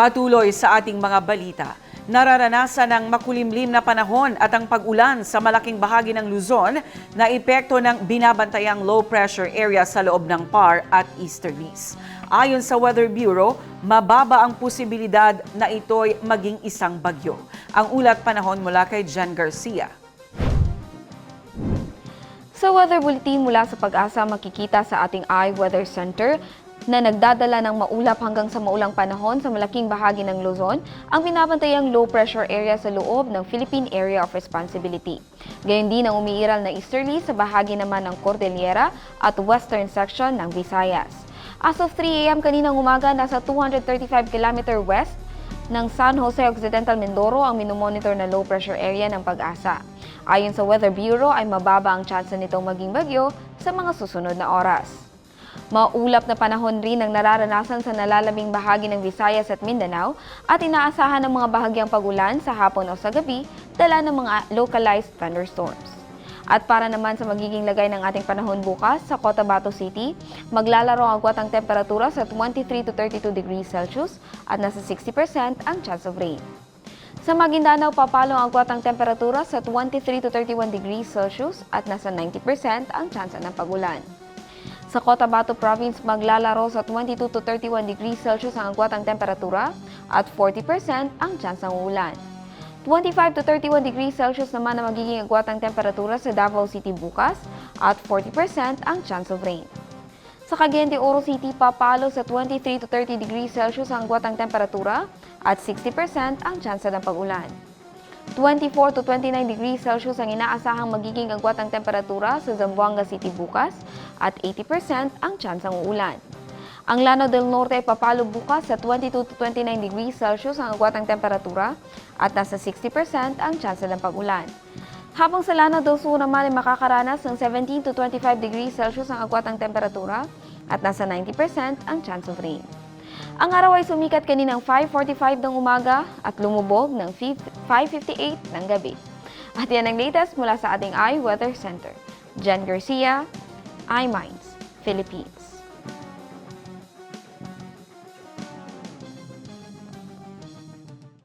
Patuloy sa ating mga balita. Nararanasan ng makulimlim na panahon at ang pag-ulan sa malaking bahagi ng Luzon na epekto ng binabantayang low pressure area sa loob ng PAR at Easterlies. Ayon sa Weather Bureau, mababa ang posibilidad na ito'y maging isang bagyo. Ang ulat panahon mula kay Jan Garcia. Sa weather bulletin mula sa pag-asa makikita sa ating iWeather Center na nagdadala ng maulap hanggang sa maulang panahon sa malaking bahagi ng Luzon ang binabantayang low pressure area sa loob ng Philippine Area of Responsibility. Gayon din ang umiiral na easterly sa bahagi naman ng Cordillera at western section ng Visayas. As of 3 a.m. kaninang umaga, nasa 235 km west ng San Jose Occidental Mindoro ang minomonitor na low pressure area ng pag-asa. Ayon sa Weather Bureau ay mababa ang tsansa nitong maging bagyo sa mga susunod na oras. Maulap na panahon rin ang nararanasan sa nalalabing bahagi ng Visayas at Mindanao at inaasahan ng mga bahagyang pagulan sa hapon o sa gabi dala ng mga localized thunderstorms. At para naman sa magiging lagay ng ating panahon bukas sa Cotabato City, maglalaro ang agwat ang temperatura sa 23 to 32 degrees Celsius at nasa 60% ang chance of rain. Sa Maguindanao, papalo ang agwat ang temperatura sa 23 to 31 degrees Celsius at nasa 90% ang chance ng pagulan. Sa Cotabato Province, maglalaro sa 22 to 31 degrees Celsius ang agwat ang temperatura at 40% ang chance ng ulan. 25 to 31 degrees Celsius naman ang magiging agwat ang temperatura sa Davao City bukas at 40% ang chance of rain. Sa Cagayan de Oro City, papalo sa 23 to 30 degrees Celsius ang agwat ang temperatura at 60% ang chance ng pag-ulan. 24 to 29 degrees Celsius ang inaasahang magiging agwat ang temperatura sa Zamboanga City bukas at 80% ang chance ng uulan. Ang Lano del Norte ay papalo bukas sa 22 to 29 degrees Celsius ang agwat ang temperatura at nasa 60% ang chance ng pag-ulan. Habang sa Lano del Sur naman ay makakaranas ng 17 to 25 degrees Celsius ang agwat ang temperatura at nasa 90% ang chance of rain. Ang araw ay sumikat kaninang 5.45 ng umaga at lumubog ng 5.58 ng gabi. At yan ang latest mula sa ating iWeather Center. Jen Garcia, iMinds, Philippines.